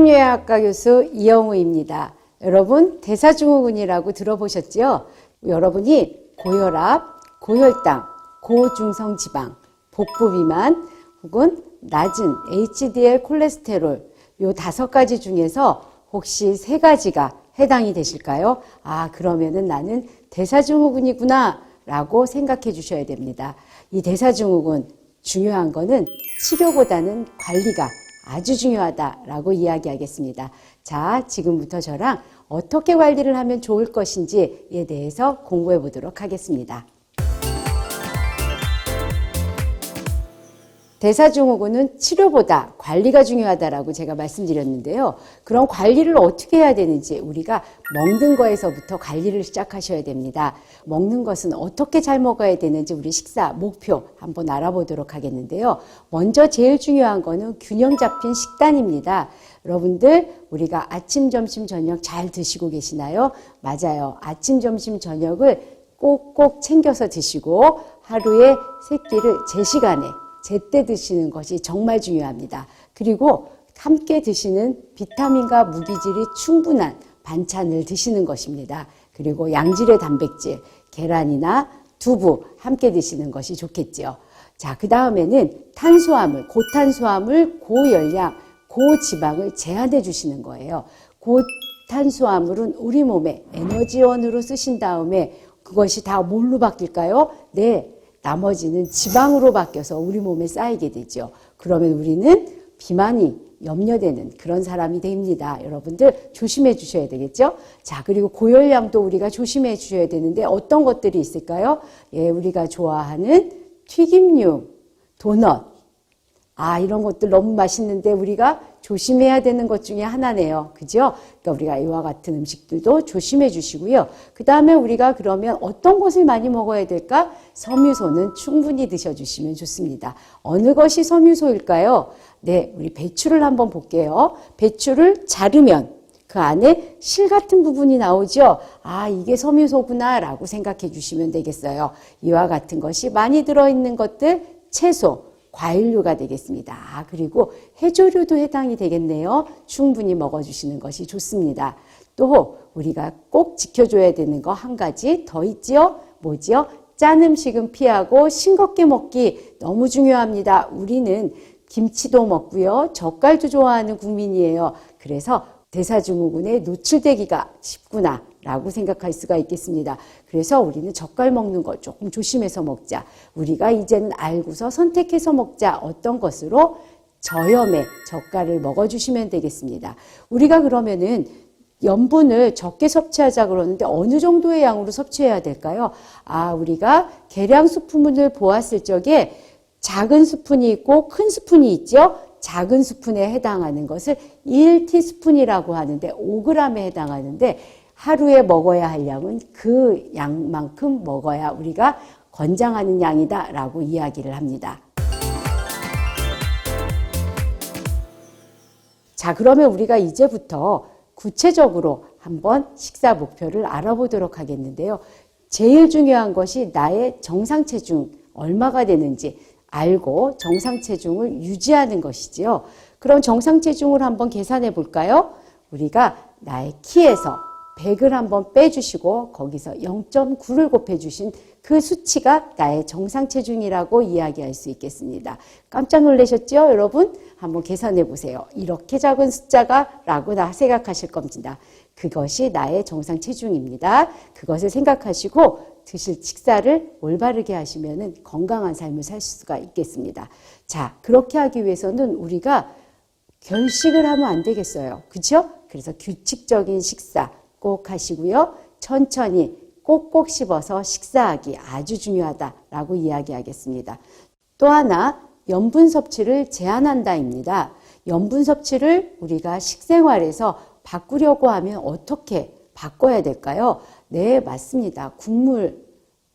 식품요양학과 교수 이영우입니다. 여러분 대사증후군이라고 들어보셨죠? 여러분이 고혈압, 고혈당, 고중성 지방, 복부 비만 혹은 낮은 HDL 콜레스테롤 요 다섯 가지 중에서 혹시 세 가지가 해당이 되실까요? 아, 그러면은 나는 대사증후군이구나 라고 생각해 주셔야 됩니다. 이 대사증후군 중요한 거는 치료보다는 관리가 아주 중요하다라고 이야기하겠습니다. 자, 지금부터 저랑 어떻게 관리를 하면 좋을 것인지에 대해서 공부해 보도록 하겠습니다. 대사증후군은 치료보다 관리가 중요하다라고 제가 말씀드렸는데요. 그럼 관리를 어떻게 해야 되는지 우리가 먹는 거에서부터 관리를 시작하셔야 됩니다. 먹는 것은 어떻게 잘 먹어야 되는지 우리 식사 목표 한번 알아보도록 하겠는데요. 먼저 제일 중요한 거는 균형 잡힌 식단입니다. 여러분들 우리가 아침, 점심, 저녁 잘 드시고 계시나요? 맞아요. 아침, 점심, 저녁을 꼭꼭 챙겨서 드시고 하루에 세 끼를 제 시간에 제때 드시는 것이 정말 중요합니다. 그리고 함께 드시는 비타민과 무기질이 충분한 반찬을 드시는 것입니다. 그리고 양질의 단백질, 계란이나 두부 함께 드시는 것이 좋겠지요. 자, 그 다음에는 탄수화물, 고탄수화물, 고열량, 고지방을 제한해 주시는 거예요. 고탄수화물은 우리 몸에 에너지원으로 쓰신 다음에 그것이 다 뭘로 바뀔까요? 네, 나머지는 지방으로 바뀌어서 우리 몸에 쌓이게 되죠. 그러면 우리는 비만이 염려되는 그런 사람이 됩니다. 여러분들 조심해 주셔야 되겠죠? 자, 그리고 고열량도 우리가 조심해 주셔야 되는데 어떤 것들이 있을까요? 예, 우리가 좋아하는 튀김류, 도넛. 아, 이런 것들 너무 맛있는데 우리가 조심해야 되는 것 중에 하나네요. 그죠? 그러니까 우리가 이와 같은 음식들도 조심해 주시고요. 그 다음에 우리가 그러면 어떤 것을 많이 먹어야 될까? 섬유소는 충분히 드셔 주시면 좋습니다. 어느 것이 섬유소일까요? 네, 우리 배추를 한번 볼게요. 배추를 자르면 그 안에 실 같은 부분이 나오죠. 아, 이게 섬유소구나 라고 생각해 주시면 되겠어요. 이와 같은 것이 많이 들어있는 것들, 채소, 과일류가 되겠습니다. 아, 그리고 해조류도 해당이 되겠네요. 충분히 먹어주시는 것이 좋습니다. 또 우리가 꼭 지켜줘야 되는 거 한 가지 더 있지요? 뭐지요? 짠 음식은 피하고 싱겁게 먹기 너무 중요합니다. 우리는 김치도 먹고요. 젓갈도 좋아하는 국민이에요. 그래서 대사증후군에 노출되기가 쉽구나 라고 생각할 수가 있겠습니다. 그래서 우리는 젓갈 먹는 거 조금 조심해서 먹자. 우리가 이제는 알고서 선택해서 먹자. 어떤 것으로? 저염의 젓갈을 먹어주시면 되겠습니다. 우리가 그러면은 염분을 적게 섭취하자 그러는데 어느 정도의 양으로 섭취해야 될까요? 아, 우리가 계량 스푼을 보았을 적에 작은 스푼이 있고 큰 스푼이 있죠? 작은 스푼에 해당하는 것을 1티스푼이라고 하는데 5g에 해당하는데 하루에 먹어야 할 양은 그 양만큼 먹어야 우리가 권장하는 양이다 라고 이야기를 합니다. 자, 그러면 우리가 이제부터 구체적으로 한번 식사 목표를 알아보도록 하겠는데요. 제일 중요한 것이 나의 정상 체중 얼마가 되는지 알고 정상 체중을 유지하는 것이지요. 그럼 정상 체중을 한번 계산해 볼까요? 우리가 나의 키에서 100을 한번 빼주시고 거기서 0.9를 곱해주신 그 수치가 나의 정상 체중이라고 이야기할 수 있겠습니다. 깜짝 놀라셨죠, 여러분? 한번 계산해 보세요. 이렇게 작은 숫자가 라고 다 생각하실 겁니다. 그것이 나의 정상 체중입니다. 그것을 생각하시고 드실 식사를 올바르게 하시면 건강한 삶을 살 수가 있겠습니다. 자, 그렇게 하기 위해서는 우리가 결식을 하면 안 되겠어요. 그죠? 그래서 규칙적인 식사 꼭 하시고요. 천천히 꼭꼭 씹어서 식사하기 아주 중요하다라고 이야기하겠습니다. 또 하나 염분 섭취를 제한한다입니다. 염분 섭취를 우리가 식생활에서 바꾸려고 하면 어떻게 바꿔야 될까요? 네, 맞습니다. 국물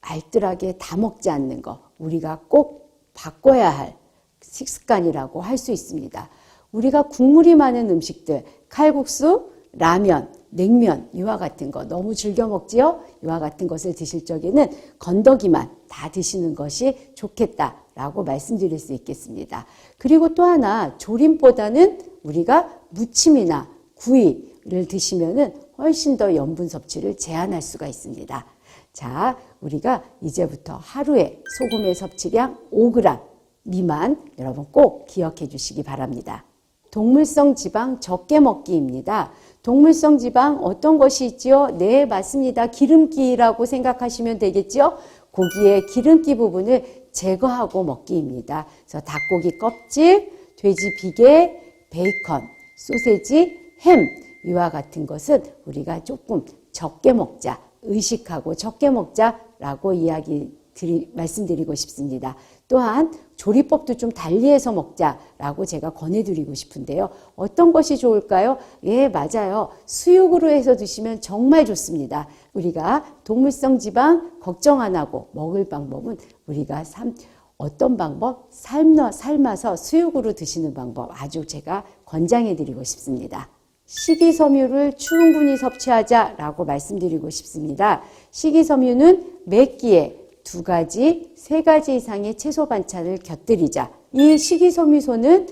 알뜰하게 다 먹지 않는 거 우리가 꼭 바꿔야 할 식습관이라고 할 수 있습니다. 우리가 국물이 많은 음식들, 칼국수, 라면, 냉면 이와 같은 거 너무 즐겨 먹지요? 이와 같은 것을 드실 적에는 건더기만 다 드시는 것이 좋겠다라고 말씀드릴 수 있겠습니다. 그리고 또 하나 조림보다는 우리가 무침이나 구이를 드시면은 훨씬 더 염분 섭취를 제한할 수가 있습니다. 자, 우리가 이제부터 하루에 소금의 섭취량 5g 미만 여러분 꼭 기억해 주시기 바랍니다. 동물성 지방 적게 먹기입니다. 동물성 지방 어떤 것이 있지요? 네, 맞습니다. 기름기라고 생각하시면 되겠죠? 고기의 기름기 부분을 제거하고 먹기입니다. 그래서 닭고기 껍질, 돼지 비계, 베이컨, 소세지, 햄 이와 같은 것은 우리가 조금 적게 먹자, 의식하고 적게 먹자라고 이야기 드리, 말씀드리고 싶습니다. 또한 조리법도 좀 달리해서 먹자라고 제가 권해드리고 싶은데요. 어떤 것이 좋을까요? 예, 맞아요. 수육으로 해서 드시면 정말 좋습니다. 우리가 동물성 지방 걱정 안 하고 먹을 방법은 우리가 삶, 어떤 방법? 삶아, 삶아서 수육으로 드시는 방법 아주 제가 권장해 드리고 싶습니다. 식이섬유를 충분히 섭취하자라고 말씀드리고 싶습니다. 식이섬유는 매 끼에 두 가지, 세 가지 이상의 채소 반찬을 곁들이자. 이 식이섬유소는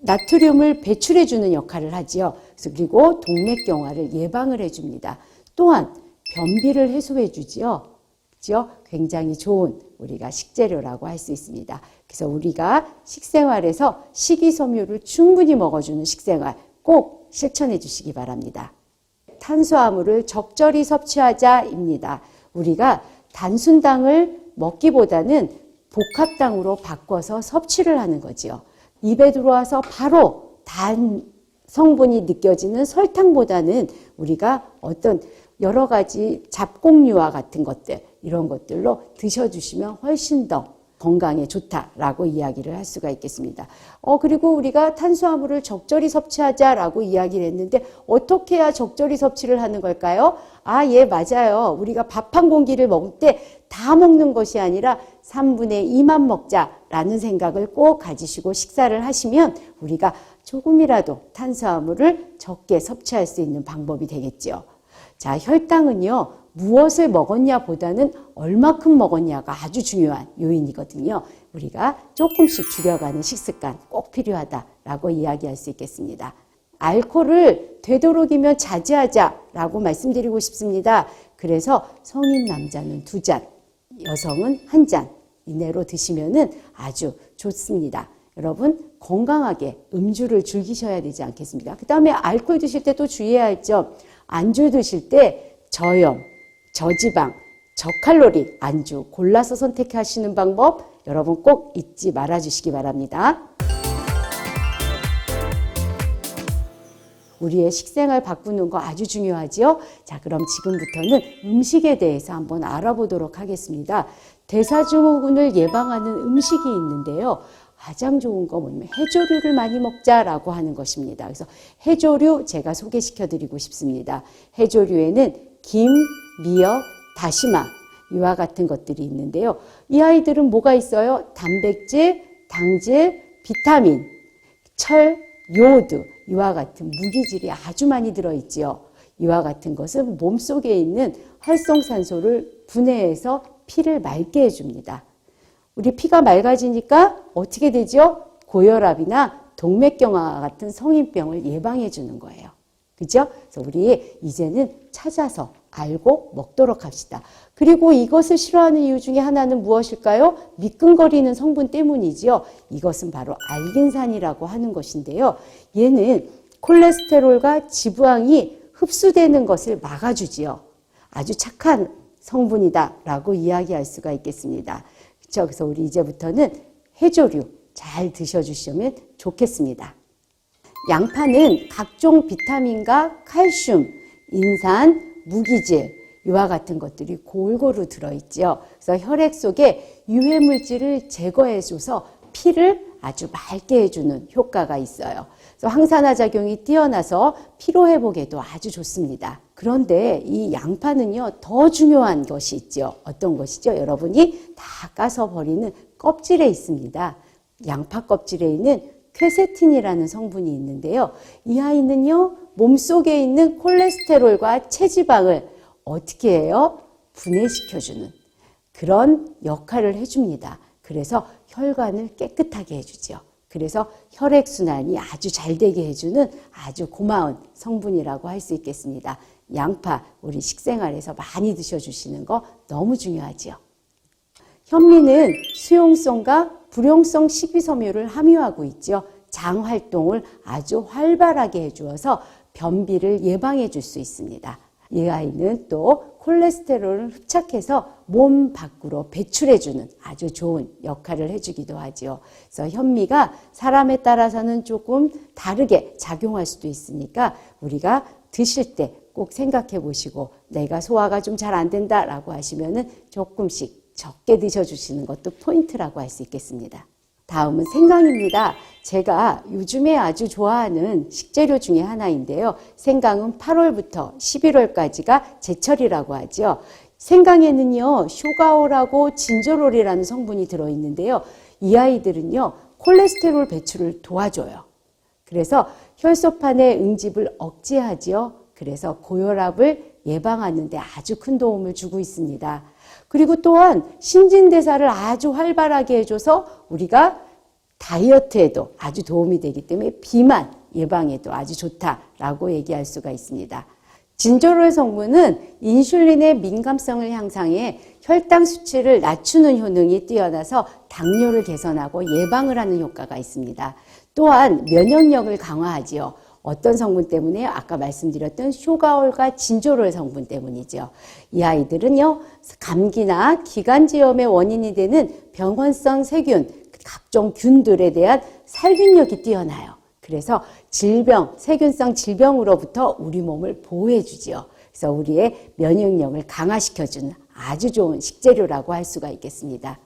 나트륨을 배출해주는 역할을 하지요. 그리고 동맥경화를 예방을 해줍니다. 또한 변비를 해소해주지요. 그죠? 굉장히 좋은 우리가 식재료라고 할 수 있습니다. 그래서 우리가 식생활에서 식이섬유를 충분히 먹어주는 식생활 꼭 실천해 주시기 바랍니다. 탄수화물을 적절히 섭취하자입니다. 우리가 단순당을 먹기보다는 복합당으로 바꿔서 섭취를 하는 거지요. 입에 들어와서 바로 단 성분이 느껴지는 설탕보다는 우리가 어떤 여러 가지 잡곡류와 같은 것들, 이런 것들로 드셔주시면 훨씬 더 건강에 좋다라고 이야기를 할 수가 있겠습니다. 어, 그리고 우리가 탄수화물을 적절히 섭취하자라고 이야기를 했는데 어떻게 해야 적절히 섭취를 하는 걸까요? 아, 예, 맞아요. 우리가 밥 한 공기를 먹을 때 다 먹는 것이 아니라 3분의 2만 먹자라는 생각을 꼭 가지시고 식사를 하시면 우리가 조금이라도 탄수화물을 적게 섭취할 수 있는 방법이 되겠죠. 자, 혈당은요, 무엇을 먹었냐 보다는 얼마큼 먹었냐가 아주 중요한 요인이거든요. 우리가 조금씩 줄여가는 식습관 꼭 필요하다라고 이야기할 수 있겠습니다. 알코올을 되도록이면 자제하자라고 말씀드리고 싶습니다. 그래서 성인 남자는 두 잔, 여성은 한 잔 이내로 드시면은 아주 좋습니다. 여러분 건강하게 음주를 즐기셔야 되지 않겠습니까? 그 다음에 알코올 드실 때 또 주의해야 할 점, 안주 드실 때 저염, 저지방, 저칼로리 안주 골라서 선택하시는 방법 여러분 꼭 잊지 말아 주시기 바랍니다. 우리의 식생활 바꾸는 거 아주 중요하지요? 자, 그럼 지금부터는 음식에 대해서 한번 알아보도록 하겠습니다. 대사증후군을 예방하는 음식이 있는데요. 가장 좋은 거 뭐냐면 해조류를 많이 먹자라고 하는 것입니다. 그래서 해조류 제가 소개시켜 드리고 싶습니다. 해조류에는 김, 미역, 다시마 이와 같은 것들이 있는데요. 이 아이들은 뭐가 있어요? 단백질, 당질, 비타민, 철, 요오드 이와 같은 무기질이 아주 많이 들어있지요. 이와 같은 것은 몸속에 있는 활성산소를 분해해서 피를 맑게 해줍니다. 우리 피가 맑아지니까 어떻게 되죠? 고혈압이나 동맥경화 같은 성인병을 예방해 주는 거예요. 그죠? 그래서 우리 이제는 찾아서 알고 먹도록 합시다. 그리고 이것을 싫어하는 이유 중에 하나는 무엇일까요? 미끈거리는 성분 때문이지요. 이것은 바로 알긴산이라고 하는 것인데요. 얘는 콜레스테롤과 지부항이 흡수되는 것을 막아주지요. 아주 착한 성분이다라고 이야기할 수가 있겠습니다. 그렇죠? 그래서 우리 이제부터는 해조류 잘 드셔주시면 좋겠습니다. 양파는 각종 비타민과 칼슘, 인산, 무기질 이와 같은 것들이 골고루 들어있죠. 그래서 혈액 속에 유해 물질을 제거해줘서 피를 아주 맑게 해주는 효과가 있어요. 그래서 항산화 작용이 뛰어나서 피로 회복에도 아주 좋습니다. 그런데 이 양파는요 더 중요한 것이 있죠. 어떤 것이죠? 여러분이 다 까서 버리는 껍질에 있습니다. 양파 껍질에 있는 퀘세틴이라는 성분이 있는데요. 이 아이는요 몸속에 있는 콜레스테롤과 체지방을 어떻게 해요? 분해시켜주는 그런 역할을 해줍니다. 그래서 혈관을 깨끗하게 해주죠. 그래서 혈액순환이 아주 잘 되게 해주는 아주 고마운 성분이라고 할 수 있겠습니다. 양파 우리 식생활에서 많이 드셔주시는 거 너무 중요하지요. 현미는 수용성과 불용성 식이섬유를 함유하고 있죠. 장 활동을 아주 활발하게 해주어서 변비를 예방해 줄 수 있습니다. 이 아이는 또 콜레스테롤을 흡착해서 몸 밖으로 배출해주는 아주 좋은 역할을 해주기도 하지요. 그래서 현미가 사람에 따라서는 조금 다르게 작용할 수도 있으니까 우리가 드실 때 꼭 생각해 보시고 내가 소화가 좀 잘 안 된다라고 하시면은 조금씩 적게 드셔주시는 것도 포인트라고 할 수 있겠습니다. 다음은 생강입니다. 제가 요즘에 아주 좋아하는 식재료 중에 하나인데요. 생강은 8월부터 11월까지가 제철이라고 하죠. 생강에는요, 쇼가올하고 진저롤이라는 성분이 들어있는데요. 이 아이들은요, 콜레스테롤 배출을 도와줘요. 그래서 혈소판의 응집을 억제하지요. 그래서 고혈압을 예방하는데 아주 큰 도움을 주고 있습니다. 그리고 또한 신진대사를 아주 활발하게 해줘서 우리가 다이어트에도 아주 도움이 되기 때문에 비만 예방에도 아주 좋다라고 얘기할 수가 있습니다. 진저롤 성분은 인슐린의 민감성을 향상해 혈당 수치를 낮추는 효능이 뛰어나서 당뇨를 개선하고 예방을 하는 효과가 있습니다. 또한 면역력을 강화하지요. 어떤 성분 때문에 아까 말씀드렸던 쇼가올과 진조롤 성분 때문이죠. 이 아이들은요, 감기나 기관지염의 원인이 되는 병원성 세균, 각종 균들에 대한 살균력이 뛰어나요. 그래서 질병, 세균성 질병으로부터 우리 몸을 보호해 주지요. 그래서 우리의 면역력을 강화시켜 주는 아주 좋은 식재료라고 할 수가 있겠습니다.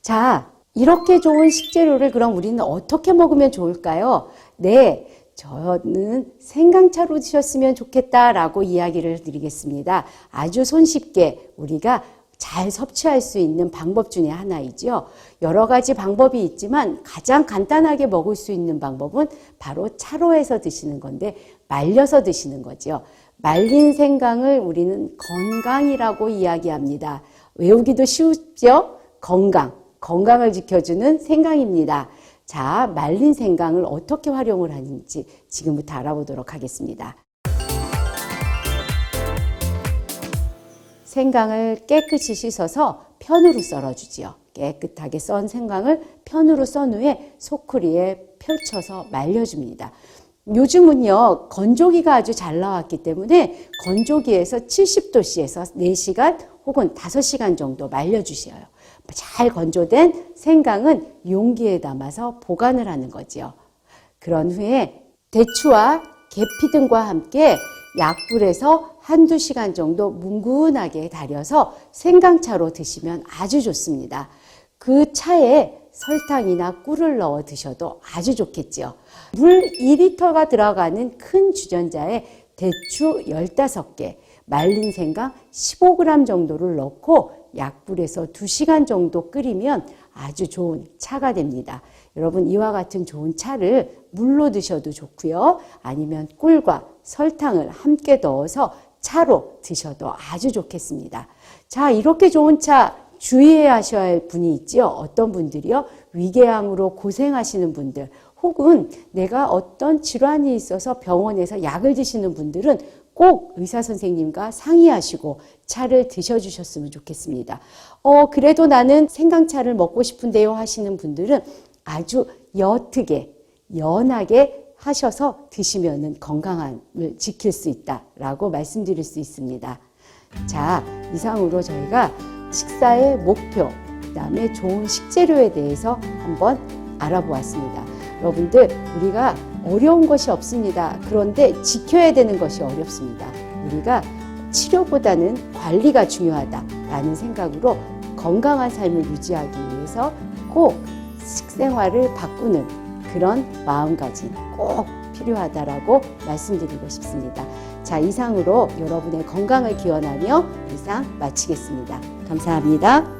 자, 이렇게 좋은 식재료를 그럼 우리는 어떻게 먹으면 좋을까요? 네. 저는 생강차로 드셨으면 좋겠다라고 이야기를 드리겠습니다. 아주 손쉽게 우리가 잘 섭취할 수 있는 방법 중에 하나이죠. 여러 가지 방법이 있지만 가장 간단하게 먹을 수 있는 방법은 바로 차로 해서 드시는 건데 말려서 드시는 거죠. 말린 생강을 우리는 건강이라고 이야기합니다. 외우기도 쉽죠? 건강. 건강을 지켜주는 생강입니다. 자, 말린 생강을 어떻게 활용을 하는지 지금부터 알아보도록 하겠습니다. 생강을 깨끗이 씻어서 편으로 썰어주지요. 깨끗하게 썬 생강을 편으로 썬 후에 소쿠리에 펼쳐서 말려줍니다. 요즘은요, 건조기가 아주 잘 나왔기 때문에 건조기에서 70도씨에서 4시간 혹은 5시간 정도 말려주셔요. 잘 건조된 생강은 용기에 담아서 보관을 하는 거지요. 그런 후에 대추와 계피 등과 함께 약불에서 한두 시간 정도 뭉근하게 달여서 생강차로 드시면 아주 좋습니다. 그 차에 설탕이나 꿀을 넣어 드셔도 아주 좋겠지요. 물 2리터가 들어가는 큰 주전자에 대추 15개, 말린 생강 15g 정도를 넣고 약불에서 2시간 정도 끓이면 아주 좋은 차가 됩니다. 여러분 이와 같은 좋은 차를 물로 드셔도 좋고요. 아니면 꿀과 설탕을 함께 넣어서 차로 드셔도 아주 좋겠습니다. 자, 이렇게 좋은 차 주의해야 하셔야 할 분이 있지요. 어떤 분들이요? 위궤양으로 고생하시는 분들 혹은 내가 어떤 질환이 있어서 병원에서 약을 드시는 분들은 꼭 의사 선생님과 상의하시고 차를 드셔주셨으면 좋겠습니다. 어, 그래도 나는 생강차를 먹고 싶은데요 하시는 분들은 아주 옅게, 연하게 하셔서 드시면은 건강함을 지킬 수 있다라고 말씀드릴 수 있습니다. 자, 이상으로 저희가 식사의 목표, 그 다음에 좋은 식재료에 대해서 한번 알아보았습니다. 여러분들, 우리가 어려운 것이 없습니다. 그런데 지켜야 되는 것이 어렵습니다. 우리가 치료보다는 관리가 중요하다라는 생각으로 건강한 삶을 유지하기 위해서 꼭 식생활을 바꾸는 그런 마음가짐 꼭 필요하다라고 말씀드리고 싶습니다. 자, 이상으로 여러분의 건강을 기원하며 이상 마치겠습니다. 감사합니다.